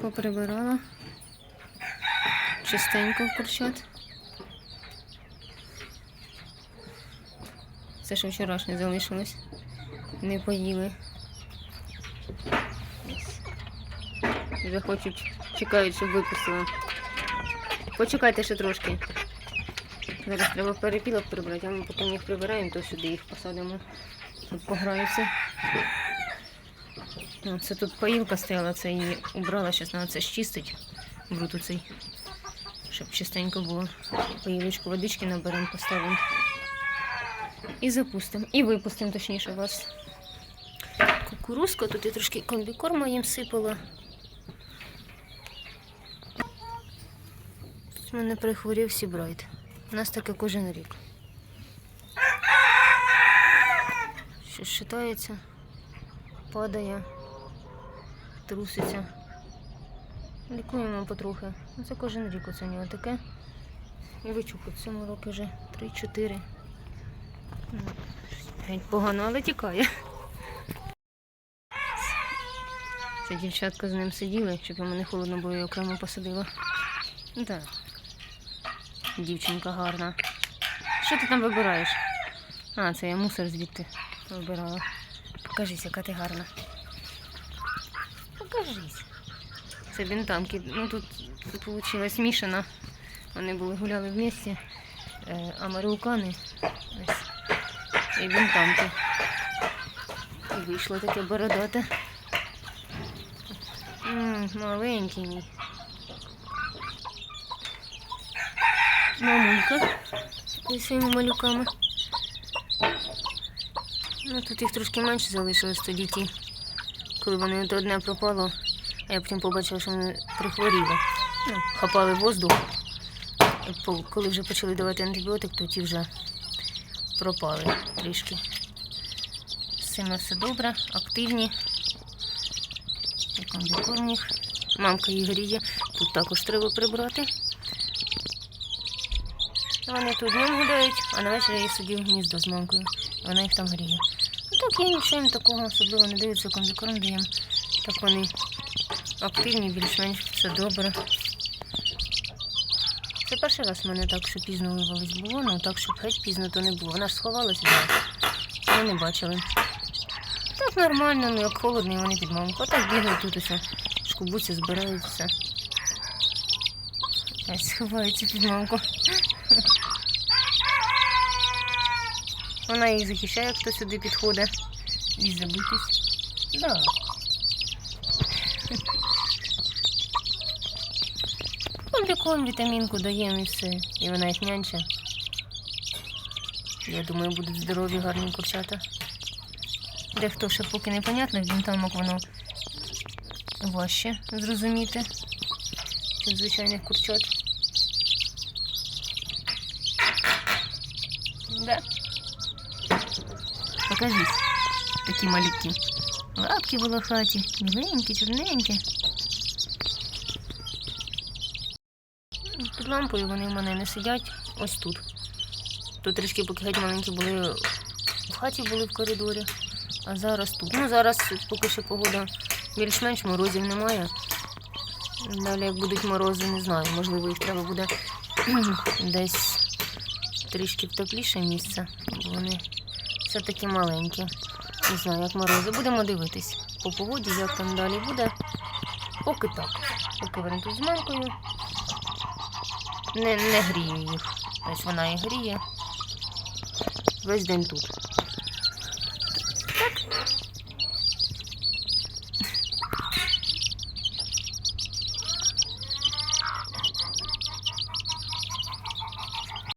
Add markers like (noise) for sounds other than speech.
Поприбирала. Чистенько в курчат. Це що вчорашнє залишилось. Не поїли. Ось. Вже хочуть, чекають, щоб випустила. Почекайте ще трошки. Зараз треба перепілок прибрати, а ми поки їх прибираємо, то сюди їх посадимо. Тут пограються. Ну, Це тут поїлка стояла, це її убрала, зараз треба це щистить. Бруту цей. Щоб чистенько було. Поїлочку водички наберемо, поставимо. І запустимо. І випустимо, точніше, вас. Кукурузка, тут я трошки комбікорму їм сипала. Тут в мене прихворів Сібрайт. У нас таке кожен рік. Щось шитається, падає, труситься. Лікуємо потрохи. Ну, Це кожен рік оце у нього таке. І вичуху цьому році вже 3-4. Ну, Геть погано, але тікає. Це дівчатка з ним сиділи, щоб йому не холодно було, я окремо посадила. Ну, Так. Дівчинка гарна. Що ти там вибираєш? А, це я мусор звідти вибирала. Покажись, яка ти гарна. Покажись. Це бінтамки. Ну тут вийшла мішана. Вони були гуляли в місті. Е, Американи. Ось. І бінтамки. І вийшло таке бородате. Маленький мій. Мамулька зі своїми малюками. Ну, тут їх трошки менше залишилось тоді ті, коли вони то одне пропало, а я потім побачила, що вони прихворіли. Ну, хапали воздух. Коли вже почали давати антибіотик, то ті вже пропали трішки. Цими все добре, активні. Мамка їх гріє. Тут також треба прибрати. Вони тут днем гуляють, а на вечір я сидів гніздо з мамкою. Вона їх там гріє. Так я нічого їм такого особливо не дивиться, комбікорм даємо. Так вони активні, більш-менш все добре. Це перший раз в мене так, що пізно вивелись було, ну так, щоб геть пізно то не було. Вона ж сховалася, ми не бачили. Так нормально, ну як холодно, і вони під мамку. А так бігають тут усе. Шкубуться, збирають все. Ось сховаються під мамку. Вона їх захищає, хто сюди підходить. І забитись. Да. (laughs) Комбікон, вітамінку даємо і все. І вона їх нянче. Я думаю, будуть здорові, гарні курчата. Дехто ще поки непонятно, він там як воно важче зрозуміти, ніж звичайних курчат. Да. Покажись. Такі малюки. Лапки волохаті, біленькі, чорненькі. Під лампою вони в мене не сидять ось тут. Тут трішки поки геть маленькі були в хаті були в коридорі, а зараз тут. Ну зараз поки що погода більш-менш морозів немає. Далі як будуть морози, не знаю. Можливо, їх треба буде (clears throat) десь трішки в тепліше місце. бо Вони все-таки маленькі. Не знаю, як морози. Будемо дивитись по погоді, як там далі буде. Поки так. Поки вони тут з мамкою. Не, не грію їх. Ось вона і гріє. Весь день тут.